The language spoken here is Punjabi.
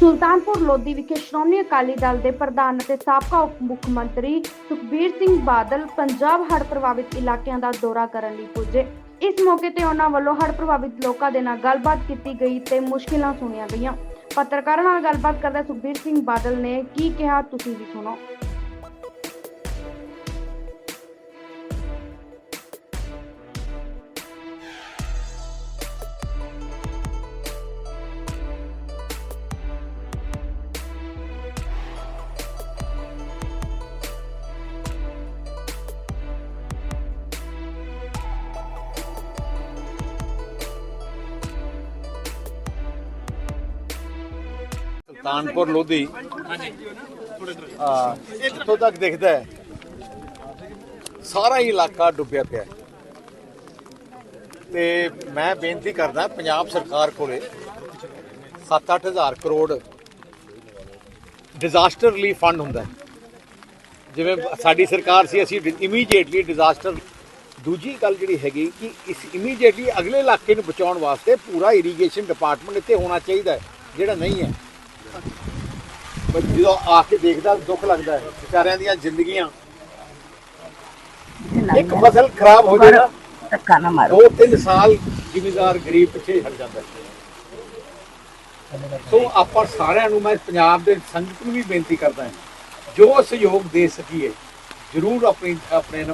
ਸੁਲਤਾਨਪੁਰ ਲੋਧੀ ਵਿਖੇ ਸ਼੍ਰੋਮਣੀ ਅਕਾਲੀ ਦਲ ਦੇ ਪ੍ਰਧਾਨ ਅਤੇ ਸਾਬਕਾ ਉਪ ਮੁੱਖ ਮੰਤਰੀ ਸੁਖਬੀਰ ਸਿੰਘ ਬਾਦਲ ਪੰਜਾਬ ਹੜ੍ਹ ਪ੍ਰਭਾਵਿਤ ਇਲਾਕਿਆਂ ਦਾ ਦੌਰਾ ਕਰਨ ਲਈ ਪੁੱਜੇ। ਇਸ ਮੌਕੇ ਤੇ ਉਹਨਾਂ ਵੱਲੋਂ ਹੜ੍ਹ ਪ੍ਰਭਾਵਿਤ ਲੋਕਾਂ ਦੇ ਨਾਲ ਗੱਲਬਾਤ ਕੀਤੀ ਗਈ ਤੇ ਮੁਸ਼ਕਿਲਾਂ ਸੁਣੀਆਂ ਗਈਆਂ। ਪੱਤਰਕਾਰਾਂ ਨਾਲ ਗੱਲਬਾਤ ਕਰਦੇ ਸੁਖਬੀਰ ਸਿੰਘ ਬਾਦਲ ਨੇ ਕੀ ਕਿਹਾ, ਤੁਸੀਂ ਵੀ ਸੁਣੋ। ਸੁਲਤਾਨਪੁਰ ਲੋਧੀ। ਆ ਇੱਥੋਂ ਤੱਕ ਦਿਖਦਾ ਹੈ। ਸਾਰਾ ਹੀ ਇਲਾਕਾ ਡੁੱਬਿਆ ਪਿਆ ਹੈ। ਤੇ ਮੈਂ ਬੇਨਤੀ ਕਰਦਾ, ਪੰਜਾਬ ਸਰਕਾਰ ਕੋਲੇ 7-8 ਹਜ਼ਾਰ ਕਰੋੜ ਡਿਜ਼ਾਸਟਰ ਰਿਲੀਫ ਫੰਡ ਹੁੰਦਾ ਹੈ। ਜਿਵੇਂ ਸਾਡੀ ਸਰਕਾਰ ਸੀ, ਅਸੀਂ ਇਮੀਡੀਏਟਲੀ ਡਿਜ਼ਾਸਟਰ ਦੂਜੀ ਗੱਲ ਜਿਹੜੀ ਹੈਗੀ ਕਿ ਇਸ ਇਮੀਡੀਏਟਲੀ ਅਗਲੇ ਇਲਾਕੇ ਨੂੰ ਬਚਾਉਣ ਵਾਸਤੇ ਪੂਰਾ ਇਰੀਗੇਸ਼ਨ ਡਿਪਾਰਟਮੈਂਟ ਇੱਥੇ ਹੋਣਾ ਚਾਹੀਦਾ ਜਿਹੜਾ ਨਹੀਂ ਹੈ। ਪਰ ਜਦੋਂ ਆ ਕੇ ਦੇਖਦਾ ਦੁੱਖ ਲੱਗਦਾ ਹੈ। ਵਿਚਾਰਿਆਂ ਦੀਆਂ ਜ਼ਿੰਦਗੀਆਂ। ਇੱਕ ਫਸਲ ਖਰਾਬ ਹੋ ਨਾ ਧੱਕਾ ਨਾ ਮਾਰੋ। ਦੋ ਤਿੰਨ ਸਾਲ ਜ਼ਿਮੀਦਾਰ ਗਰੀਬ ਪਿੱਛੇ ਹਟ ਜਾਂਦਾ ਹੈ। ਸੋ ਆਪਾਂ ਸਾਰਿਆਂ ਨੂੰ ਮੈਂ ਪੰਜਾਬ ਦੇ ਸੰਗਤ ਨੂੰ ਵੀ ਬੇਨਤੀ ਕਰਦਾ ਹਾਂ ਜੋ ਸਹਿਯੋਗ ਦੇ ਸਕੀਏ ਜ਼ਰੂਰ ਆਪਣੀ ਆਪਣੇ